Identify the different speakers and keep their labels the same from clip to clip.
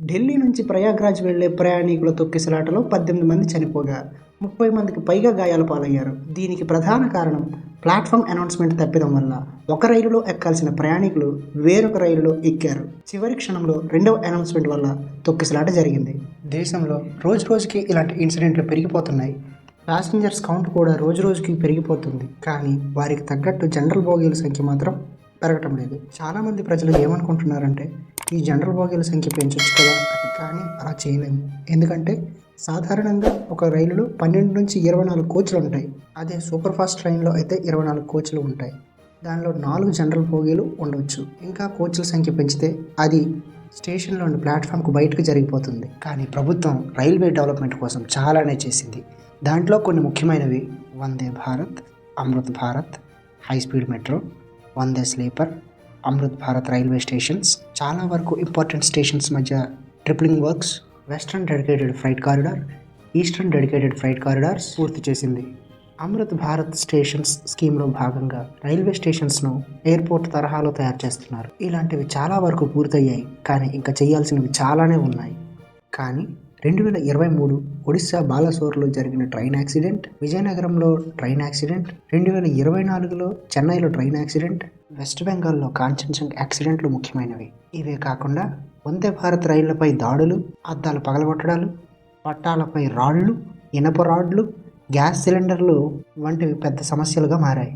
Speaker 1: ఢిల్లీ నుంచి ప్రయాగ్రాజ్ వెళ్ళే ప్రయాణికుల తొక్కిసలాటలో పద్దెనిమిది మంది చనిపోగా ముప్పై మందికి పైగా గాయాల పాలయ్యారు. దీనికి ప్రధాన కారణం ప్లాట్ఫామ్ అనౌన్స్మెంట్ తప్పిదం వల్ల ఒక రైలులో ఎక్కాల్సిన ప్రయాణికులు వేరొక రైలులో ఎక్కారు. చివరి క్షణంలో రెండవ అనౌన్స్మెంట్ వల్ల తొక్కిసలాట జరిగింది. దేశంలో రోజు రోజుకి ఇలాంటి ఇన్సిడెంట్లు పెరిగిపోతున్నాయి. ప్యాసింజర్స్ కౌంట్ కూడా రోజు రోజుకి పెరిగిపోతుంది. కానీ వారికి తగ్గట్టు జనరల్ బోగీల సంఖ్య మాత్రం పెరగటం లేదు. చాలామంది ప్రజలు ఏమనుకుంటున్నారంటే ఈ జనరల్ బోగీల సంఖ్య పెంచొచ్చు కదా? కానీ అలా చేయలేము. ఎందుకంటే సాధారణంగా ఒక రైలులో పన్నెండు నుంచి ఇరవై నాలుగు కోచ్లు ఉంటాయి. అదే సూపర్ ఫాస్ట్ ట్రైన్లో అయితే ఇరవై నాలుగు కోచ్లు ఉంటాయి. దానిలో నాలుగు జనరల్ బోగీలు ఉండవచ్చు ఇంకా కోచ్ల సంఖ్య పెంచితే అది స్టేషన్లోని ప్లాట్ఫామ్కు బయటకు జరిగిపోతుంది. కానీ ప్రభుత్వం రైల్వే డెవలప్మెంట్ కోసం చాలానే చేసింది. దాంట్లో కొన్ని ముఖ్యమైనవి Vande Bharat Amrit Bharat high speed metro Vande sleeper Amrit Bharat railway stations చాలా వరకు ఇంపార్టెంట్ స్టేషన్స్ మధ్య tripling works western dedicated freight corridor eastern dedicated freight corridors పూర్తి చేసింది. అమృత్ భారత్ స్టేషన్స్ స్కీమ్లో భాగంగా రైల్వే స్టేషన్స్ను ఎయిర్పోర్ట్ తరహాలో తయారు చేస్తున్నారు. ఇలాంటివి చాలా వరకు పూర్తయ్యాయి కానీ ఇంకా చేయాల్సినవి చాలానే ఉన్నాయి. కానీ రెండు వేల ఇరవై మూడు ఒడిశా బాలసోర్లో జరిగిన ట్రైన్ యాక్సిడెంట్ విజయనగరంలో ట్రైన్ యాక్సిడెంట్ రెండు వేల ఇరవై నాలుగులో చెన్నైలో ట్రైన్ యాక్సిడెంట్ వెస్ట్ బెంగాల్లో కాంచన్జంగ్ యాక్సిడెంట్లు ముఖ్యమైనవి. ఇవే కాకుండా వందే భారత్ రైళ్ళపై దాడులు అద్దాలు పగలగొట్టడాలు పట్టాలపై రాళ్ళు ఇనప రాడ్లు గ్యాస్ సిలిండర్లు వంటివి పెద్ద సమస్యలుగా మారాయి.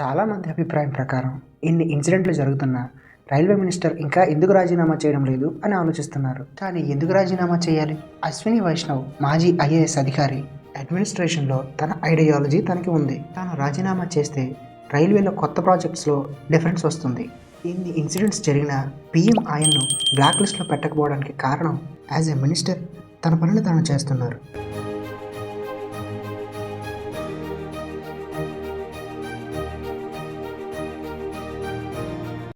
Speaker 1: చాలామంది అభిప్రాయం ప్రకారం ఇన్ని ఇన్సిడెంట్లు జరుగుతున్నా రైల్వే మినిస్టర్ ఇంకా ఎందుకు రాజీనామా చేయడం లేదు అని ఆలోచిస్తున్నారు. కానీ ఎందుకు రాజీనామా చేయాలి? అశ్విని వైష్ణవ్ మాజీ ఐఏఎస్ అధికారి అడ్మినిస్ట్రేషన్లో తన ఐడియాలజీ తనకి ఉంది. తాను రాజీనామా చేస్తే రైల్వేలో కొత్త ప్రాజెక్ట్స్లో డిఫరెన్స్ వస్తుంది. ఇన్ని ఇన్సిడెంట్స్ జరిగిన పిఎం ఆయన్ను బ్లాక్ లిస్ట్లో పెట్టకపోవడానికి కారణం యాజ్ ఎ మినిస్టర్ తన పనిని తాను చేస్తున్నారు.